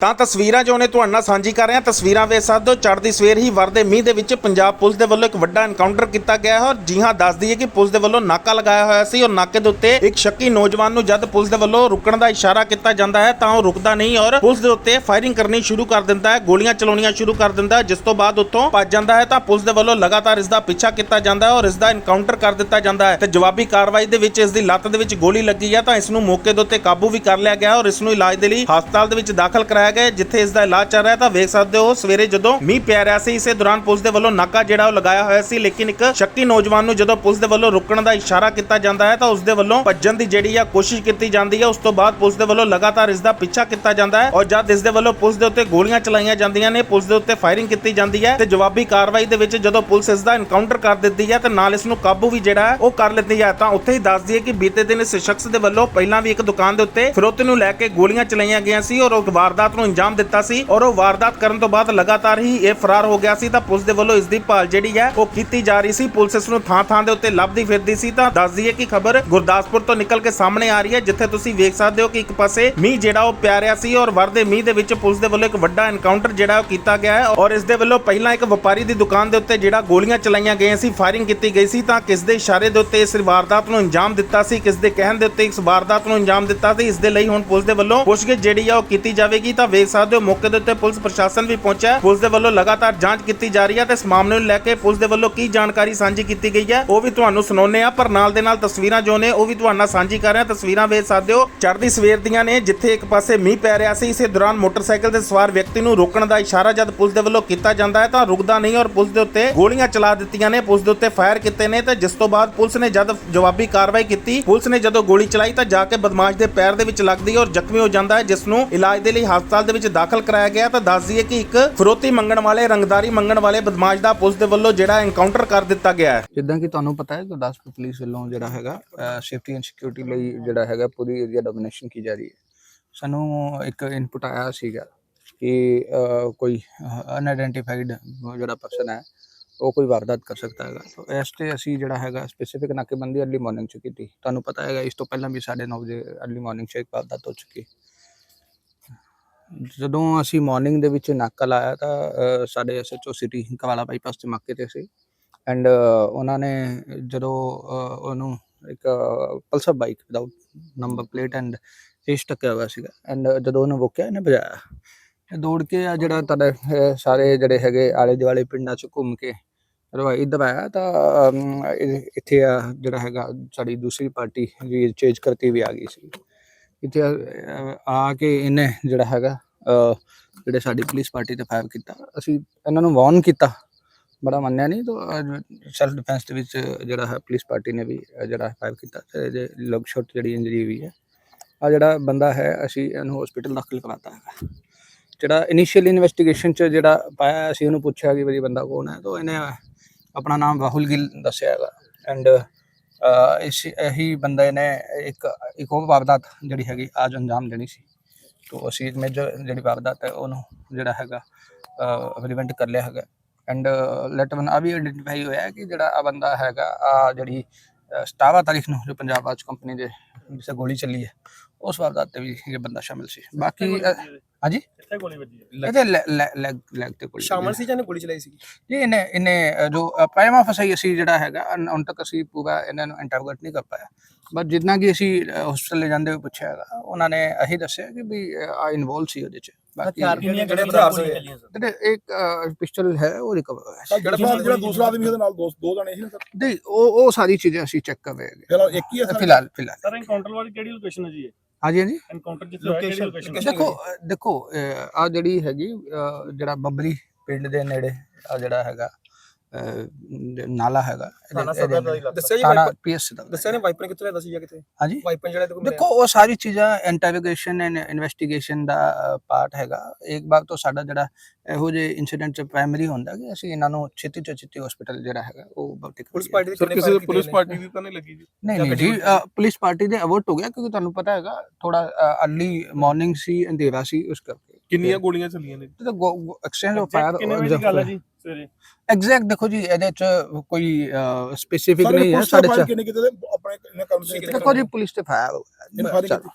ਤਾਂ ਤਸਵੀਰਾਂ ਜੋ ਨੇ ਤੁਹਾਡੇ ਨਾਲ ਸਾਂਝੀ ਕਰ ਰਹੇ ਹਾਂ। ਤਸਵੀਰਾਂ ਵੇਖ ਸਕਦੇ ਹੋ, ਚੜ੍ਹਦੀ ਸਵੇਰ ਹੀ ਵਰਦੇ ਮੀਂਹ ਦੇ ਵਿੱਚ ਪੰਜਾਬ ਪੁਲਿਸ ਦੇ ਵੱਲੋਂ ਇੱਕ ਵੱਡਾ ਐਨਕਾਊਂਟਰ ਕੀਤਾ ਗਿਆ ਹੈ ਔਰ ਜੀ ਹਾਂ, ਦੱਸ ਦਈਏ ਕਿ ਪੁਲਿਸ ਦੇ ਵੱਲੋਂ ਨਾਕਾ ਲਗਾਇਆ ਹੋਇਆ ਸੀ ਔਰ ਨਾਕੇ ਦੇ ਉੱਤੇ ਇੱਕ ਸ਼ੱਕੀ ਨੌਜਵਾਨ ਨੂੰ ਜਦ ਪੁਲਿਸ ਦੇ ਵੱਲੋਂ ਰੁਕਣ ਦਾ ਇਸ਼ਾਰਾ ਕੀਤਾ ਜਾਂਦਾ ਹੈ ਤਾਂ ਉਹ ਰੁਕਦਾ ਨਹੀਂ ਔਰ ਪੁਲਿਸ ਦੇ ਉੱਤੇ ਫਾਇਰਿੰਗ ਕਰਨੀ ਸ਼ੁਰੂ ਕਰ ਦਿੰਦਾ ਹੈ, ਗੋਲੀਆਂ ਚਲਾਉਣੀਆਂ ਸ਼ੁਰੂ ਕਰ ਦਿੰਦਾ ਹੈ, ਜਿਸ ਤੋਂ ਬਾਅਦ ਉੱਥੋਂ ਭੱਜ ਜਾਂਦਾ ਹੈ ਤਾਂ ਪੁਲਿਸ ਦੇ ਵੱਲੋਂ ਲਗਾਤਾਰ ਇਸ ਦਾ ਪਿੱਛਾ ਕੀਤਾ ਜਾਂਦਾ ਹੈ ਔਰ ਇਸ ਦਾ ਐਨਕਾਊਂਟਰ ਕਰ ਦਿੱਤਾ ਜਾਂਦਾ ਹੈ। ਤੇ ਜਵਾਬੀ ਕਾਰਵਾਈ ਦੇ ਵਿੱਚ ਇਸ ਦੀ ਲੱਤ ਦੇ ਵਿੱਚ ਗੋਲੀ ਲੱਗੀ ਹੈ ਤਾਂ ਇਸ ਨੂੰ ਮੌਕੇ ਦੇ ਉੱਤੇ ਕਾਬੂ ਵੀ ਕਰ ਲਿਆ ਗਿਆ ਔਰ ਇਸ ਨੂੰ ਇਲਾਜ ਦੇ ਲਈ ਹਸਪਤਾਲ ਦੇ ਵਿੱਚ ਦਾਖਲ ਕਰਾਇਆ ਗਿਆ ਜਿੱਥੇ ਇਸ ਦਾ ਇਲਾਜ ਚੱਲ ਰਿਹਾ ਤਾਂ ਵੇਖ ਸਕਦੇ ਹੋ ਸਵੇਰੇ ਜਦੋਂ ਮੀਂਹ ਪੈ ਰਿਹਾ ਸੀ, ਇਸੇ ਦੌਰਾਨ ਪੁਲਿਸ ਦੇ ਵੱਲੋਂ ਨਾਕਾ ਜਿਹੜਾ ਉਹ ਲਗਾਇਆ ਹੋਇਆ ਸੀ, ਲੇਕਿਨ ਇੱਕ ਸ਼ੱਕੀ ਨੌਜਵਾਨ ਨੂੰ ਜਦੋਂ ਪੁਲਿਸ ਦੇ ਵੱਲੋਂ ਰੁਕਣ ਦਾ ਇਸ਼ਾਰਾ ਕੀਤਾ ਜਾਂਦਾ ਹੈ, ਤਾਂ ਉਸ ਦੇ ਵੱਲੋਂ ਭੱਜਣ ਦੀ ਜਿਹੜੀ ਆ ਕੋਸ਼ਿਸ਼ ਕੀਤੀ ਜਾਂਦੀ ਹੈ, ਉਸ ਤੋਂ ਬਾਅਦ ਪੁਲਿਸ ਦੇ ਵੱਲੋਂ ਲਗਾਤਾਰ ਇਸ ਦਾ ਪਿੱਛਾ ਕੀਤਾ ਜਾਂਦਾ ਹੈ ਔਰ ਜਦ ਇਸ ਦੇ ਵੱਲੋਂ ਪੁਲਿਸ ਦੇ ਉੱਤੇ ਗੋਲੀਆਂ ਚਲਾਈਆਂ ਜਾਂਦੀਆਂ ਨੇ, ਪੁਲਿਸ ਦੇ ਉੱਤੇ ਫਾਇਰਿੰਗ ਕੀਤੀ ਜਾਂਦੀ ਹੈ ਤੇ ਜਵਾਬੀ ਕਾਰਵਾਈ ਦੇ ਵਿੱਚ ਜਦੋਂ ਪੁਲਿਸ ਇਸ ਦਾ ਐਨਕਾਊਂਟਰ ਕਰ ਦਿੰਦੀ ਹੈ, ਤੇ ਨਾਲ ਇਸ ਨੂੰ ਕਾਬੂ ਵੀ ਜਿਹੜਾ ਉਹ ਕਰ ਲੈਂਦੀ ਹੈ। ਤਾਂ ਉੱਥੇ ਹੀ ਦੱਸ ਦਈਏ ਕਿ ਬੀਤੇ ਦਿਨ ਇਸ ਸ਼ਖਸ ਦੇ ਵੱਲੋਂ ਪਹਿਲਾਂ ਵੀ ਇੱਕ ਦੁਕਾਨ ਦੇ ਉੱਤੇ ਫਿਰੋਤੀ ਨੂੰ ਲੈ ਕੇ ਗੋਲੀਆਂ ਚਲਾਈਆਂ ਗਈਆਂ ਸੀ ਔਰ ਉਹ ਵਾਰਦਾਤ ਨੂੰ ਅੰਜਾਮ ਦਿੱਤਾ ਸੀ ਔਰ ਉਹ ਵਾਰਦਾਤ ਕਰਨ ਤੋਂ ਬਾਅਦ ਲਗਾਤਾਰ ਹੀ ਇਹ ਫਰਾਰ ਹੋ ਗਿਆ ਸੀ ਤਾਂ ਪੁਲਿਸ ਦੇ ਵੱਲੋਂ ਇਸ ਦੀ ਭਾਲ ਜਿਹੜੀ ਹੈ ਉਹ ਕੀਤੀ ਜਾ ਰਹੀ ਸੀ। ਪੁਲਿਸ ਇਸ ਨੂੰ ਥਾਂ ਥਾਂ ਦੇ ਉੱਤੇ ਲੱਭਦੀ ਫਿਰਦੀ ਸੀ ਤਾਂ ਦੱਸ ਦਈਏ ਕਿ ਖਬਰ ਗੁਰਦਾਸਪੁਰ ਤੋਂ ਨਿਕਲ ਕੇ ਸਾਹਮਣੇ ਆ ਰਹੀ ਹੈ, ਜਿੱਥੇ ਤੁਸੀਂ ਵੇਖ ਸਕਦੇ ਹੋ ਕਿ ਇੱਕ ਪਾਸੇ ਮੀਂਹ ਜਿਹੜਾ ਉਹ ਪੈ ਰਿਹਾ ਸੀ ਔਰ ਵਰਦੇ ਮੀਂਹ ਦੇ ਵਿੱਚ ਪੁਲਿਸ ਦੇ ਵੱਲੋਂ ਇੱਕ ਵੱਡਾ ਐਨਕਾਊਂਟਰ ਜਿਹੜਾ ਉਹ ਕੀਤਾ ਗਿਆ ਹੈ ਔਰ ਇਸ ਦੇ ਵੱਲੋਂ ਪਹਿਲਾਂ ਇੱਕ ਵਪਾਰੀ ਦੀ ਦੁਕਾਨ ਦੇ ਉੱਤੇ ਜਿਹੜਾ ਗੋਲੀਆਂ ਚਲਾਈਆਂ ਗਈਆਂ ਸੀ ਫਾਇਰਿੰਗ ਕੀਤੀ ਗਈ ਸੀ ਤਾਂ ਕਿਸ ਦੇ ਇਸ਼ਾਰੇ ਦੇ ਉੱਤੇ ਇਸ ਵਾਰਦਾਤ ਨੂੰ ਅੰਜਾਮ ਦਿੱਤਾ ਸੀ, ਕਿਸ ਦੇ ਕਹਿਣ ਦੇ ਉੱਤੇ ਇਸ ਵਾਰਦਾਤ ਨੂੰ ਅੰਜਾਮ ਦਿੱਤਾ ਸੀ, ਇਸ ਦੇ ਲਈ ਹੁਣ ਪੁਲਿਸ ਦੇ ਵੱਲੋਂ ਪੁੱਛਗਿੱਛ ਜਿਹੜੀ ਆ ਉਹ ਕੀਤੀ ਜਾਵੇਗੀ ਤਾਂ ਵੇਖ ਸਕਦੇ ਹੋ। ਮੌਕੇ ਦੇ ਉੱਤੇ ਪੁਲਿਸ ਪ੍ਰਸ਼ਾਸਨ ਵੀ ਪਹੁੰਚਿਆ ਪੁਲਿਸ ਦੇ ਵੱਲੋਂ ਲਗਾਤਾਰ ਜਾਂਚ ਕੀਤੀ ਜਾ ਰਹੀ ਹੈ ਤੇ ਇਸ ਮਾਮਲੇ ਨੂੰ ਲੈ ਕੇ ਪੁਲਿਸ ਦੇ ਵੱਲੋਂ ਕੀ ਜਾਣਕਾਰੀ ਸਾਂਝੀ ਕੀਤੀ ਗਈ ਹੈ, ਉਹ ਵੀ ਤੁਹਾਨੂੰ ਸੁਣਾਉਂਦੇ ਆ ਪਰ ਨਾਲ ਦੇ ਨਾਲ ਤਸਵੀਰਾਂ ਜੋ ਨੇ, ਉਹ ਵੀ ਤੁਹਾਡੇ ਸਾਂਝੀ ਕਰ ਰਹੇ ਤਸਵੀਰਾਂ ਵੇਖ ਸਕਦੇ ਹੋ, ਚੜ੍ਹਦੀ ਸਵੇਰ ਦੀਆਂ ਨੇ, ਜਿੱਥੇ ਇੱਕ ਪਾਸੇ ਮੀਂਹ ਪੈ ਰਿਹਾ ਸੀ। ਇਸੇ ਦੌਰਾਨ ਮੋਟਰਸਾਈਕਲ ਤੇ ਸਵਾਰ ਵਿਅਕਤੀ ਨੂੰ ਰੋਕਣ ਦਾ ਇਸ਼ਾਰਾ ਜਦ ਪੁਲਿਸ ਦੇ ਵੱਲੋਂ ਕੀਤਾ ਜਾਂਦਾ ਹੈ ਤਾਂ ਰੁਕਦਾ ਨਹੀਂ ਔਰ ਪੁਲਿਸ ਦੇ ਉੱਤੇ ਗੋਲੀਆਂ ਚਲਾ ਦਿੱਤੀਆਂ ਨੇ। ਪੁਲਿਸ ਦੇ ਉੱਤੇ ਫਾਇਰ ਕੀਤੇ ਨੇ ਤੇ ਜਿਸ ਤੋਂ ਬਾਅਦ ਪੁਲਿਸ ਨੇ ਜਦ ਜਵਾਬੀ ਕਾਰਵਾਈ ਕੀਤੀ, ਪੁਲਿਸ ਨੇ ਜਦੋਂ ਗੋਲੀ ਚਲਾਈ ਤਾਂ ਜਾ ਕੇ ਬਦਮਾਸ਼ ਦੇ ਪੈਰ ਦੇ ਵਿੱਚ ਲੱਗਦੀ ਔਰ ਜ਼ਖਮੀ ਹੋ ਜਾਂਦਾ ਹੈ, ਜਿਸ ਨੂੰ ਇਲਾਜ ਦੇ ਲਈ ਹਸਪਤਾਲ ਦੇ ਵਿੱਚ ਦਾਖਲ ਕਰਾਇਆ ਗਿਆ ਤਾਂ ਦੱਸ ਦਈਏ ਕਿ ਇੱਕ ਫਰੋਤੀ ਮੰਗਣ ਵਾਲੇ, ਰੰਗਦਾਰੀ ਮੰਗਣ ਵਾਲੇ ਬਦਮਾਸ਼ ਦਾ ਪੁਲਿਸ ਦੇ ਵੱਲੋਂ ਜਿਹੜਾ ਐਨਕਾਊਂਟਰ ਕਰ ਦਿੱਤਾ ਗਿਆ ਹੈ। ਜਿੱਦਾਂ ਕਿ ਤੁਹਾਨੂੰ ਪਤਾ ਹੈ ਗੁਰਦਾਸਪੁਰ ਪੁਲਿਸ ਵੱਲੋਂ ਜਿਹੜਾ ਹੈਗਾ ਸੇਫਟੀ ਐਂਡ ਸਿਕਿਉਰਿਟੀ ਲਈ ਜਿਹੜਾ ਹੈਗਾ, ਪੂਰੀ ਏਰੀਆ ਡੋਮੀਨੇਸ਼ਨ ਕੀ ਜਾ ਰਹੀ ਹੈ। ਸਾਨੂੰ ਇੱਕ ਇਨਪੁਟ ਆਇਆ ਸੀਗਾ ਕਿ ਕੋਈ ਅਨਆਇਡੈਂਟੀਫਾਈਡ ਜਿਹੜਾ ਪਰਸਨ ਹੈ, ਉਹ ਕੋਈ ਵਾਰਦਾਤ ਕਰ ਸਕਦਾ ਹੈਗਾ। ਸੋ ਇਸ ਤੇ ਅਸੀਂ ਜਿਹੜਾ ਹੈਗਾ ਸਪੈਸੀਫਿਕ ਨਾਕੇਬੰਦੀ ਅਰਲੀ ਮਾਰਨਿੰਗ ਚ ਕੀਤੀ। ਤੁਹਾਨੂੰ ਪਤਾ ਹੈਗਾ, ਇਸ ਤੋਂ ਪਹਿਲਾਂ ਵੀ 9:30 ਵਜੇ ਅਰਲੀ ਮਾਰਨਿੰਗ ਚ ਇੱਕ ਵਾਰਦਾਤ ਹੋ ਚੁੱਕੀ। ਜਦੋਂ ਅਸੀਂ ਮਾਰਨਿੰਗ ਦੇ ਵਿੱਚ ਨਾਕਾ ਲਾਇਆ ਤਾਂ ਅਹ, ਸਾਡੇ ਐਸਐਚਓ ਸਿਟੀ ਕਵਾਲਾ ਬਾਈਪਾਸ ਤੇ ਮੱਕੇ ਤੇ ਸੀ। ਐਂਡ ਉਹਨਾਂ ਨੇ ਜਦੋਂ ਉਹਨੂੰ ਇੱਕ Pulsar bike without number plate and ਏਸ਼ ਟੱਕਿਆ ਹੋਇਆ ਸੀਗਾ। ਐਂਡ ਜਦੋਂ ਉਹਨੂੰ ਰੋਕਿਆ ਇਹਨੇ ਭਜਾਇਆ। ਦੌੜ ਕੇ ਆ ਜਿਹੜਾ ਤੁਹਾਡੇ ਸਾਰੇ ਜਿਹੜੇ ਹੈਗੇ ਆਲੇ ਦੁਆਲੇ ਪਿੰਡਾਂ ਚ ਘੁੰਮ ਕੇ ਜਦੋਂ ਇੱਧਰ ਆਇਆ ਤਾਂ ਇੱਥੇ ਆ ਜਿਹੜਾ ਹੈਗਾ ਸਾਡੀ ਦੂਸਰੀ ਪਾਰਟੀ ਵੀ ਚੇਂਜ ਕਰਤੀ ਵੀ ਆ ਗਈ ਸੀ। ਇੱਥੇ ਆ- ਕੇ ਇਹਨੇ ਜਿਹੜਾ ਹੈਗਾ ਜਿਹੜੇ ਸਾਡੀ ਪੁਲਿਸ ਪਾਰਟੀ ਤੇ ਫਾਇਰ ਕੀਤਾ। ਅਸੀਂ ਇਹਨਾਂ ਨੂੰ ਵਾਰਨ ਕੀਤਾ। ਬੜਾ ਮੰਨਿਆ ਨਹੀਂ ਤਾਂ ਸੈਲਫ ਡਿਫੈਂਸ ਦੇ ਵਿੱਚ ਜਿਹੜਾ ਹੈ ਪੁਲਿਸ ਪਾਰਟੀ ਨੇ ਵੀ ਅਹ, ਜਿਹੜਾ ਫਾਇਰ ਕੀਤਾ ਤੇ ਇਹਦੇ ਲਗ ਸ਼ਾਟ ਜਿਹੜੀ ਇੰਜਰੀ ਹੋਈ ਹੈ। ਆ ਜਿਹੜਾ ਬੰਦਾ ਹੈ ਅਸੀਂ ਇਹਨੂੰ ਹਸਪੀਟਲ ਦਾਖਲ ਕਰਾਤਾ ਹੈਗਾ। ਜਿਹੜਾ ਇਨੀਸ਼ੀਅਲ ਇਨਵੈਸਟੀਗੇਸ਼ਨ ਚ ਜਿਹੜਾ ਪਾਇਆ ਅਸੀਂ ਉਹਨੂੰ ਪੁੱਛਿਆ ਕਿ ਵੀ ਬੰਦਾ ਕੌਣ ਹੈ ਤਾਂ ਇਹਨੇ ਆਪਣਾ ਨਾਮ ਰਾਹੁਲ ਗਿੱਲ ਦੱਸਿਆ ਹੈਗਾ। ਐਂਡ ਇਸ ਇਹੀ ਬੰਦੇ ਨੇ ਇੱਕ ਇੱਕ ਹੋਰ ਵਾਰਦਾਤ ਜਿਹੜੀ ਹੈਗੀ ਅੱਜ ਅੰਜਾਮ ਦੇਣੀ ਸੀ। ਤੋਂ ਅਸੀਂ ਮੇਜਰ ਜਿਹੜੀ ਵਾਰਦਾਤ ਹੈ ਉਹਨੂੰ ਜਿਹੜਾ ਹੈਗਾ ਪ੍ਰੀਵੈਂਟ ਕਰ ਲਿਆ ਹੈਗਾ। ਐਂਡ ਲੈਟ ਵਨ ਆ ਵੀ ਆਇਡੈਂਟੀਫਾਈ ਹੋਇਆ ਹੈ ਕਿ ਜਿਹੜਾ ਆ ਬੰਦਾ ਹੈਗਾ ਆ ਜਿਹੜੀ ਅਹ, 17 ਤਾਰੀਖ ਨੂੰ ਜੋ ਪੰਜਾਬ ਆਜ ਕੰਪਨੀ ਦੇ ਜਿਸੇ ਗੋਲੀ ਚੱਲੀ ਹੈ ਉਸ ਵਾਰਦਾਤ ਤੇ ਵੀ ਇਹ ਬੰਦਾ ਸ਼ਾਮਿਲ ਸੀ। ਬਾਕੀ ਹਾਂਜੀ? ਕਿੱਥੇ ਗੋਲੀ ਵੱਜੀ ਇਹਦੇ ਲੈਗ ਲੈਗ ਤੇ ਗੋਲੀ ਸ਼ਾਮਲ ਸੀ ਜਾਂ ਇਹਨੇ ਗੋਲੀ ਚਲਾਈ ਸੀ ਜੀ ਇਹਨੇ ਇਹਨੇ ਜੋ ਪ੍ਰਾਈਮਾ ਫਸਾਈ ਅਸੀਂ ਜਿਹੜਾ ਹੈਗਾ ਹੁਣ ਤੱਕ ਅਸੀਂ ਪੂਰਾ ਇਹਨਾਂ ਨੂੰ ਇੰਟਰੋਗੇਟ ਨਹੀਂ ਕਰ ਪਾਇਆ। ਬਟ ਜਿੰਨਾ ਕਿ ਅਸੀਂ ਹਸਪੀਟਲ ਲੈ ਜਾਂਦੇ ਹੋਏ ਪੁੱਛਿਆ ਹੈਗਾ ਉਹਨਾਂ ਨੇ ਇਹੀ ਦੱਸਿਆ ਕਿ ਵੀ ਆ ਇਨਵੋਲਵ ਸੀ ਉਹਦੇ ਚ। ਬਾਕੀ ਜਿਹੜੇ ਇੱਕ ਪਿਸਟਲ ਹੈ ਉਹ ਰਿਕਵਰ ਹੋਇਆ ਸੀ। ਜਿਹੜਾ ਦੂਸਰਾ ਆਦਮੀ ਉਹਦੇ ਨਾਲ ਦੋ ਦੋ ਜਣੇ ਸੀ ਨਾ ਸਰ? ਨਹੀਂ ਉਹ ਉਹ ਸਾਰੀ ਚੀਜ਼ਾਂ ਅਸੀਂ ਚੈੱਕ ਕਰ ਰਹੇ ਹੈਗੇ। ਫਿਲਹਾਲ ਇੱਕ ਹੀ ਹੈ ਸਰ? ਫਿਲਹਾਲ ਫਿਲਹਾਲ। ਸਰ ਐਨਕਾਊਂਟਰ ਵਾਲੀ ਕਿਹੜੀ ਲੋਕੇਸ਼ਨ ਹੈ ਜੀ ਇਹ? ਹਾਂਜੀ ਹਾਂਜੀ। ਐਨਕਾਊਂਟਰ ਕਿਹੜੀ ਲੋਕੇਸ਼ਨ ਦੇਖੋ ਦੇਖੋ ਆ ਜਿਹੜੀ ਹੈਗੀ ਜਿਹੜਾ ਬੱਬਰੀ ਪਿੰਡ ਦੇ ਨੇੜੇ ਆ ਜਿਹੜਾ ਹੈਗਾ ਨਾਲਾ ਹੈਗਾ। ਦੱਸਿਆ ਜੀ ਪੀਐਸ ਦਾ। ਦੱਸਿਆ ਨੇ ਵਾਈਪਰ ਕਿੱਥੇ ਲੈਦਾ ਸੀ ਜਾਂ ਕਿਤੇ? ਹਾਂਜੀ। ਵਾਈਪਰ ਜਿਹੜਾ ਤੇ ਦੇਖੋ ਉਹ ਸਾਰੀ ਚੀਜ਼ਾਂ ਇੰਟਰੋਗੇਸ਼ਨ ਐਂਡ ਇਨਵੈਸਟੀਗੇਸ਼ਨ ਦਾ ਪਾਰਟ ਹੈਗਾ। ਇੱਕ ਵਾਰ ਤੋਂ ਸਾਡਾ ਜਿਹੜਾ ਇਹੋ ਜਿਹੇ ਇਨਸੀਡੈਂਟ ਚ ਪ੍ਰਾਇਮਰੀ ਹੁੰਦਾ ਕਿ ਅਸੀਂ ਇਹਨਾਂ ਨੂੰ ਛੇਤੀ ਤੋਂ ਛੇਤੀ ਹਸਪੀਟਲ ਜਿਹੜਾ ਹੈਗਾ ਉਹ ਭਰਤੀ ਪੁਲਿਸ। ਪਾਰਟੀ ਦੇ ਕਿਸੇ ਪੁਲਿਸ ਪਾਰਟੀ? ਦੀ ਤਾਂ ਨਹੀਂ ਲੱਗੀ ਜੀ। ਨਹੀਂ ਨਹੀਂ ਜੀ ਪੁਲਿਸ ਪਾਰਟੀ ਦੇ ਅਵਰਟ ਹੋ ਗਿਆ ਕਿਉਂਕਿ ਤੁਹਾਨੂੰ ਪਤਾ ਹੈਗਾ ਥੋੜਾ ਅਰਲੀ ਮਾਰਨਿੰਗ ਸੀ ਅੰਧੇਰਾ ਸੀ ਉਸ ਕਰਕੇ। ਕਿੰਨੀਆਂ ਗੋਲੀਆਂ ਚੱਲੀਆਂ ਨੇ? ਤੇ ਐਕਸਚੇਂਜ ਆਫ Exact ਕਿੰਨੇ ਵਜੇ ਦੀ ਗੱਲ ਹੈ ਜੀ? ਸਵੇਰੇ। ਐਗਜ਼ੈਕਟ ਦੇਖੋ ਜੀ ਇਹਦੇ ਚ ਕੋਈ ਸਪੈਸੀਫਿਕ ਸਰ ਨਹੀਂ ਹੈ ਪੁਲਿਸ ਸਾਡੇ ਚ ਕਿੰਨੇ ਕਿਤੇ ਦੇ ਆਪਣੇ ਇਹਨੇ ਕੰਮ ਤੁਸੀਂ ਸੇ ਦੇਖੋ ਜੀ ਪੁਲਿਸ ਤੇ ਫਾਇਰ ਫਾਇਰਿੰਗ ਕੀਤੀ।